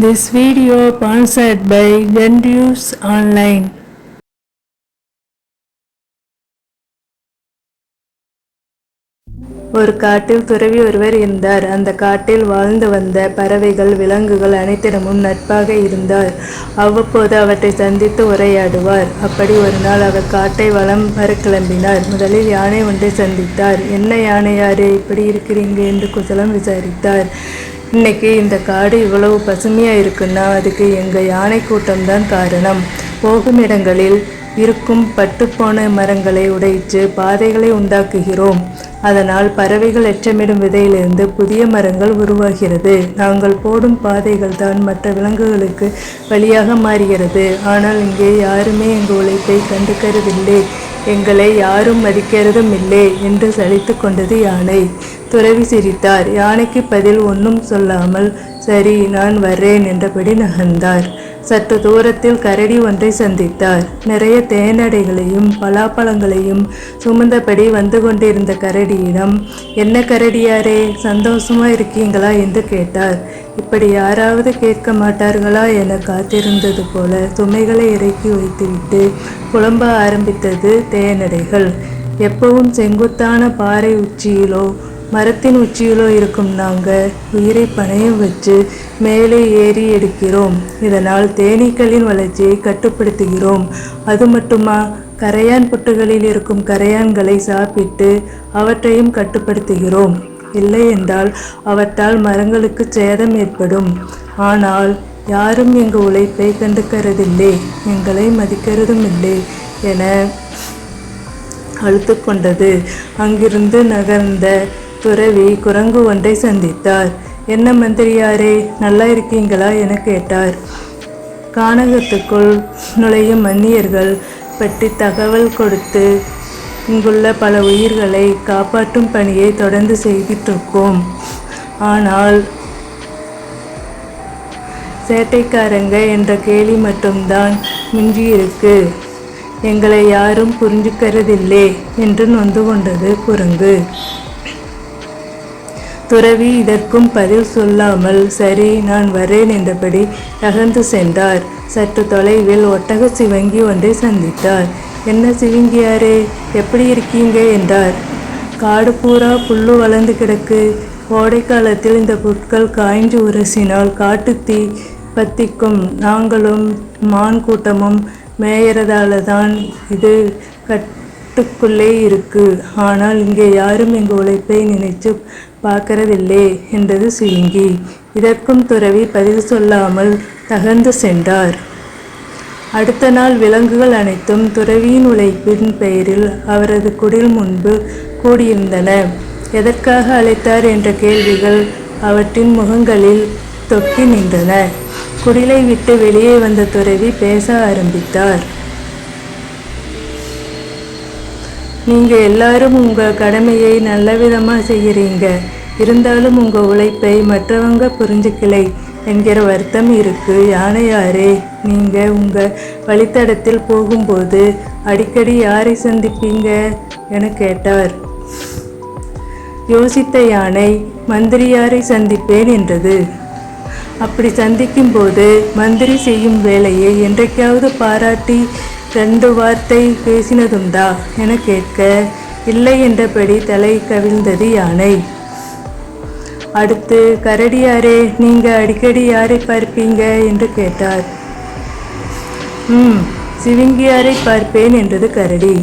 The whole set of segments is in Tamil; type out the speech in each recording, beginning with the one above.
This video sponsored by ஜென்டியூஸ் Online. ஒரு காட்டில் துறவி ஒருவர் இருந்தார். அந்த காட்டில் வாழ்ந்து வந்த பறவைகள் விலங்குகள் அனைத்திடமும் நட்பாக இருந்தார். அவ்வப்போது அவற்றை சந்தித்து உரையாடுவார். அப்படி ஒரு நாள் அவர் காட்டை வளம் வர கிளம்பினார். முதலில் யானை ஒன்றை சந்தித்தார். என்ன யானையாரே இப்படி இருக்கிறீங்க? என்று குசலம் விசாரித்தார். இன்னைக்கு இந்த காடு இவ்வளவு பசுமையாக இருக்குன்னா அதுக்கு எங்கள் யானை கூட்டம்தான் காரணம். போகும் இடங்களில் இருக்கும் பட்டுப்போன மரங்களை உடைத்து பாதைகளை உண்டாக்குகிறோம். அதனால் பறவைகள் எச்சமிடும் விதையிலிருந்து புதிய மரங்கள் உருவாகிறது. நாங்கள் போடும் பாதைகள் தான் மற்ற விலங்குகளுக்கு வழியாக மாறுகிறது. ஆனால் இங்கே யாருமே எங்கள் உழைப்பை கண்டுக்கறதில்லை. எங்களை யாரும் மதிக்கிறதும் இல்லை என்று சலித்து கொண்டது யானை. துறவி சிரித்தார். யானைக்கு பதில் ஒன்றும் சொல்லாமல் சரி நான் வர்றேன் என்றபடி நகர்ந்தார். சற்று தூரத்தில் கரடி ஒன்றை சந்தித்தார். நிறைய தேனடைகளையும் பலாப்பழங்களையும் சுமந்தபடி வந்து கொண்டிருந்த கரடியிடம் என்ன கரடியாரே சந்தோஷமா இருக்கீங்களா? என்று கேட்டார். இப்படி யாராவது கேட்க மாட்டார்களா? என காத்திருந்தது போல சுமைகளை இறக்கி வைத்துவிட்டு புலம்ப ஆரம்பித்தது தேனடைகள். எப்பவும் செங்குத்தான பாறை உச்சியிலோ மரத்தின் உச்சியிலோ இருக்கும் நாங்கள் உயிரை பணையம் வச்சு மேலே ஏறி எடுக்கிறோம். இதனால் தேனீக்களின் வளர்ச்சியை கட்டுப்படுத்துகிறோம். அது மட்டுமா? கரையான் புட்டுகளில் இருக்கும் கரையான்களை சாப்பிட்டு அவற்றையும் கட்டுப்படுத்துகிறோம். இல்லை என்றால் அவற்றால் மரங்களுக்கு சேதம் ஏற்படும். ஆனால் யாரும் எங்கள் உழைப்பை கண்டுக்கிறதில்லை. எங்களை மதிக்கிறதும் இல்லை என அழுத்து கொண்டது. அங்கிருந்து நகர்ந்த துறவி குரங்கு ஒன்றை சந்தித்தார். என்ன மந்திரியாரே நல்லா இருக்கீங்களா? என கேட்டார். கானகத்துக்குள் நுழையும் மன்னியர்கள் பற்றி தகவல் கொடுத்து இங்குள்ள பல உயிர்களை காப்பாற்றும் பணியை தொடர்ந்து செய்திருக்கோம் ஆனால் சேட்டைக்காரங்க என்ற கேலி மட்டும்தான் மிஞ்சியிருக்கு. எங்களை யாரும் புரிஞ்சுக்கிறதில்லை என்று நொந்து கொண்டது குரங்கு. துறவி இதற்கும் பதில் சொல்லாமல் சரி நான் வரேன் என்றபடி நகர்ந்து சென்றார். சற்று தொலைவில் ஒட்டக சிவங்கி ஒன்றை சந்தித்தார். என்ன சிவங்கியாரே எப்படி இருக்கீங்க? என்றார். காடு பூரா புல்லு வளர்ந்து கிடக்கு. கோடை காலத்தில் இந்த புட்கள் காய்ஞ்சு உரசினால் காட்டுத்தீ பத்திக்கும். நாங்களும் மான் கூட்டமும் மேயறதால தான் இது கட் வீட்டுக்குள்ளே இருக்கு. ஆனால் இங்கே யாரும் எங்கள் உழைப்பை நினைச்சு பார்க்கறதில்லை என்றது சுயங்கி இதற்கும் துறவி பதிவு சொல்லாமல் தகர்ந்து சென்றார். அடுத்த நாள் விலங்குகள் அனைத்தும் துறவியின் உழைப்பின் பெயரில் அவரது குடில் முன்பு கூடியிருந்தன. எதற்காக அழைத்தார் என்ற கேள்விகள் அவற்றின் முகங்களில் தொக்கி நின்றன. குடிலை விட்டு வெளியே வந்த துறவி பேச ஆரம்பித்தார். நீங்க எல்லாரும் உங்க கடமையை நல்ல விதமாக செய்யறீங்க. இருந்தாலும் உங்க உழைப்பை மற்றவங்க புரிஞ்சுக்கலை என்கிற வருத்தம் இருக்கு. யானையாரே நீங்க உங்க வழித்தடத்தில் போகும்போது அடிக்கடி யாரை சந்திப்பீங்க? என கேட்டார். யோசித்த யானை மந்திரியாரை சந்திப்பேன் என்றது. அப்படி சந்திக்கும் போது மந்திரி செய்யும் வேலையை என்றைக்காவது பாராட்டி ரெண்டு வார்த்தை பேசினதுண்டா? என கேட்க இல்லை என்றபடி தலை கவிழ்ந்தது யானை. அடுத்து கரடியாரே நீங்க அடிக்கடி யாரை பார்ப்பீங்க? என்று கேட்டார். ம் சிவிங்கியாரை பார்ப்பேன் என்றது கரடி.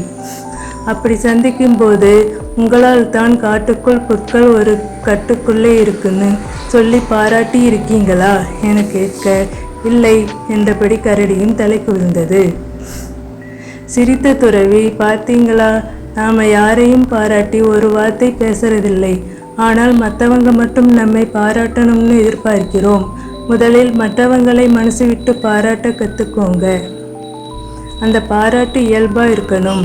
அப்படி சந்திக்கும் போது உங்களால் தான் காட்டுக்குள் புட்கள் ஒரு கட்டுக்குள்ளே இருக்குன்னு சொல்லி பாராட்டி இருக்கீங்களா என கேட்க இல்லை என்றபடி கரடியும் தலை குவிழ்ந்தது. சிரித்த துறவி பார்த்தீங்களா? நாம யாரையும் பாராட்டி ஒரு வார்த்தை பேசுறதில்லை. ஆனால் மற்றவங்க மட்டும் நம்மை பாராட்டணும்னு எதிர்பார்க்கிறோம். முதலில் மற்றவங்களை மனசு விட்டு பாராட்ட கற்றுக்கோங்க அந்த பாராட்டு இயல்பாக இருக்கணும்.